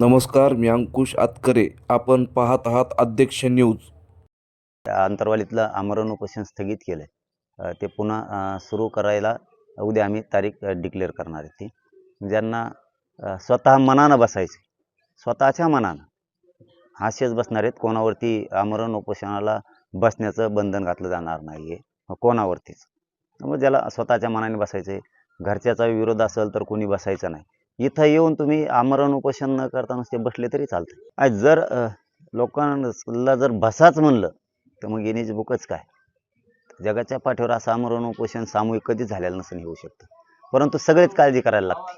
नमस्कार मी अंकुश आतकरे. आपण पाहत आहात अध्यक्ष न्यूज. अंतरवालीतलं आमरण उपोषण स्थगित केलं आहे ते पुन्हा सुरू करायला उद्या आम्ही तारीख डिक्लेअर करणार आहे ती. ज्यांना स्वतः मनानं बसायचं स्वतःच्या मनानं हास्यच बसणार आहेत. कोणावरती आमरण उपोषणाला बसण्याचं बंधन घातलं जाणार नाही आहे कोणावरतीच. मग ज्याला स्वतःच्या मनाने बसायचं आहे घरच्याचा विरोध असेल तर कोणी बसायचं नाही. इथं येऊन तुम्ही आमरण उपोषण न करता नुसते बसले तरी चालतं. जर लोकांना जर बसाच म्हणलं तर मग येण्याची बुकच काय? जगाच्या पाठीवर असं आमरण उपोषण सामूहिक कधीच झालेलं नसून होऊ शकतं. परंतु सगळीच काळजी करायला लागते.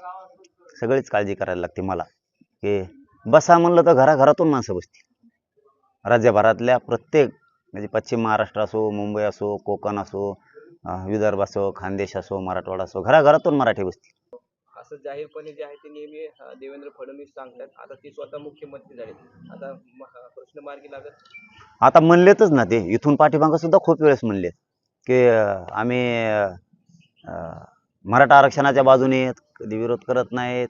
सगळीच काळजी करायला लागते मला. की बसा म्हणलं तर घराघरातून माणसं बसतील. राज्यभरातल्या प्रत्येक म्हणजे पश्चिम महाराष्ट्र असो मुंबई असो कोकण असो विदर्भ असो खानदेश असो मराठवाडा असो घराघरातून मराठी बसतील. असं जाहीरपणे जे आहे ते नेहमी देवेंद्र फडणवीस सांगतात. आता ते स्वतः मुख्यमंत्री झाले. आता प्रश्न मार्गी लागत. आता म्हणलेतच ना ते. इथून पाठीमागं सुद्धा खूप वेळेस म्हणले की अं, आम्ही अं, मराठा आरक्षणाच्या बाजूने आहेत, कधी विरोध करत नाहीत.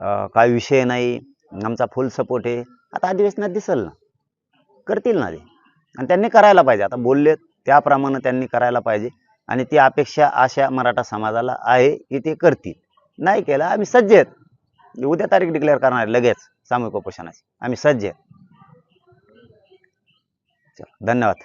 अं, काय विषय नाही. आमचा फुल सपोर्ट आहे. आता अधिवेशनात दिसल ना. करतील ना ते. आणि त्यांनी करायला पाहिजे. आता बोललेत त्याप्रमाणे त्यांनी करायला पाहिजे. आणि ती अपेक्षा आशा मराठा समाजाला आहे की ते करतील. नाही केलं आम्ही सज्ज आहेत. उद्या तारीख डिक्लेअर करणार आहे लगेच. सामूहिक उपोषणाची. आम्ही सज्ज आहेत. धन्यवाद.